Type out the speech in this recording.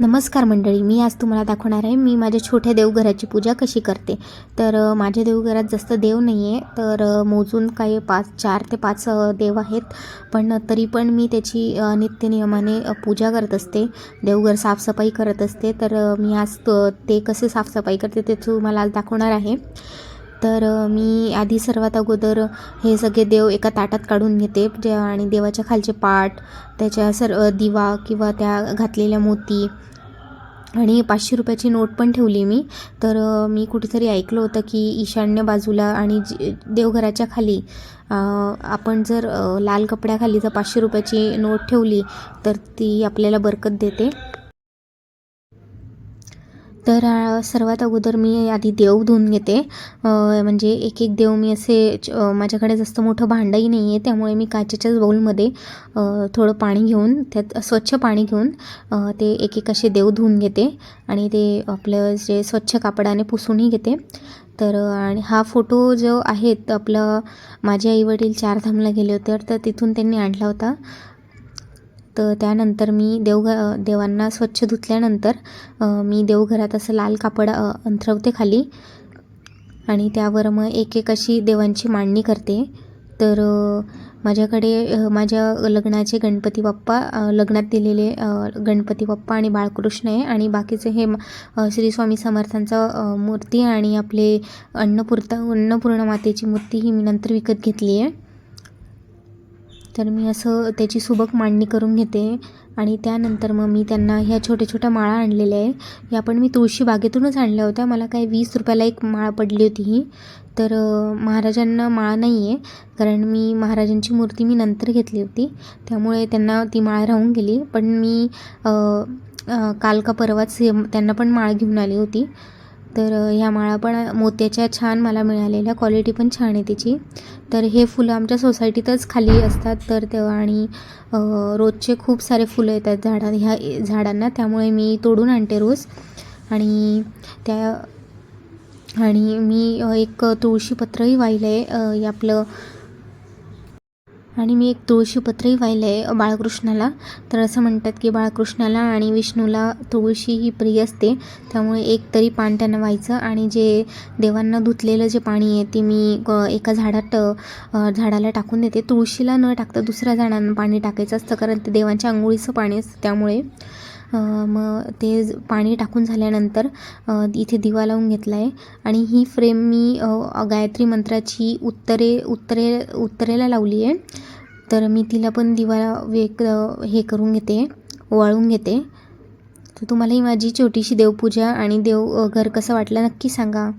नमस्कार मंडळी मी आज तुम्हाला दाखवणार आहे मी माझ्या छोट्या देवघराची पूजा कशी करते. तर माझ्या देवघरात जास्त देव नाही आहे तर मोजून काही पाच चार ते पाच देव आहेत. पण तरी पण मी त्याची नित्य नित्यनियमाने पूजा करत असते देवघर साफसफाई करत असते. तर मी आज ते कसे साफसफाई करते ते तुम्हाला आज दाखवणार आहे. तर मी आधी सर्वात अगोदर हे सगळे देव एका ताटात काढून घेते. जे आणि देवाच्या खालचे पाट त्याच्या सर्व दिवा किंवा त्या घातलेल्या मोती आणि पाचशे रुपयाची नोट पण ठेवली मी. तर मी कुठेतरी ऐकलं होतं की ईशान्य बाजूला आणि देवघराच्या खाली आपण जर लाल कपड्याखाली जर पाचशे रुपयाची नोट ठेवली तर ती आपल्याला बरकत देते. तर सर्वात अगोदर मी आधी देव धुवून घेते. म्हणजे एक एक देव मी असे माझ्याकडे जास्त मोठं भांडंही नाही आहे त्यामुळे मी काचेच्याच बाऊलमध्ये थोडं पाणी घेऊन त्यात स्वच्छ पाणी घेऊन ते एक एक असे देव धुवून घेते. आणि ते आपलं जे स्वच्छ कापडाने पुसूनही घेते. तर आणि हा फोटो जो आहे आपलं माझे आईवडील चारधामला गेले होते तर तिथून त्यांनी आणला होता. तर त्यानंतर मी देवघ देवांना स्वच्छ धुतल्यानंतर मी देवघरात असं लाल कापड अंथरवते खाली. आणि त्यावर मग एक एक अशी देवांची मांडणी करते. तर माझ्याकडे माझ्या लग्नाचे गणपती बाप्पा लग्नात दिलेले गणपती बाप्पा आणि बाळकृष्ण आहे. आणि बाकीचे हे श्री स्वामी समर्थांचा मूर्ती आणि आपले अन्नपूर्ता अन्नपूर्णा मातेची मूर्ती ही मी नंतर विकत घेतली आहे. तर मी असं त्याची सुबक मांडणी करून घेते आणि त्यानंतर मग मी त्यांना ह्या छोट्या छोट्या माळा आणलेल्या आहे. या पण मी तुळशी बागेतूनच आणल्या होत्या. मला काही वीस रुपयाला एक माळ पडली होती ही. तर महाराजांना माळ नाही आहे कारण मी महाराजांची मूर्ती मी नंतर घेतली होती. त्यामुळे त्यांना ती माळ राहून गेली. पण मी काल का परवाच त्यांना पण माळ घेऊन आली होती. तर ह्या माळा पण मोत्याच्या छान मला मिळालेल्या. क्वालिटी पण छान आहे त्याची तर हे फुलं आमच्या सोसायटीतच खाली असतात. तर ते आणि रोजचे खूप सारे फुलं येतात झाडा ह्या झाडांना. त्यामुळे मी तोडून आणते रोज. आणि त्या आणि मी एक तुळशीपत्रही वाहिलं आहे आपलं आणि मी एक तुळशीपत्रही वाहिलं आहे बाळकृष्णाला. तर असं म्हणतात की बाळकृष्णाला आणि विष्णूला तुळशी ही प्रिय असते. त्यामुळे एक तरी पान त्यांना व्हायचं आणि जे देवांना धुतलेलं जे पाणी आहे ते मी एका झाडात झाडाला टाकून देते. तुळशीला न टाकता दुसऱ्या झाडांना पाणी टाकायचं असतं कारण ते देवांच्या आंघोळीचं पाणी असतं त्यामुळे. मग ते पाणी टाकून झाल्यानंतर इथे दिवा लावून घेतला आहे आणि ही फ्रेम मी गायत्री मंत्राची उत्तरे उत्तरे उत्तरेला लावली आहे. तर मी तिला पण दिवा वेग हे करून घेते ओवाळून घेते. तर तुम्हाला ही माझी छोटीशी देवपूजा आणि देव घर कसं वाटलं नक्की सांगा.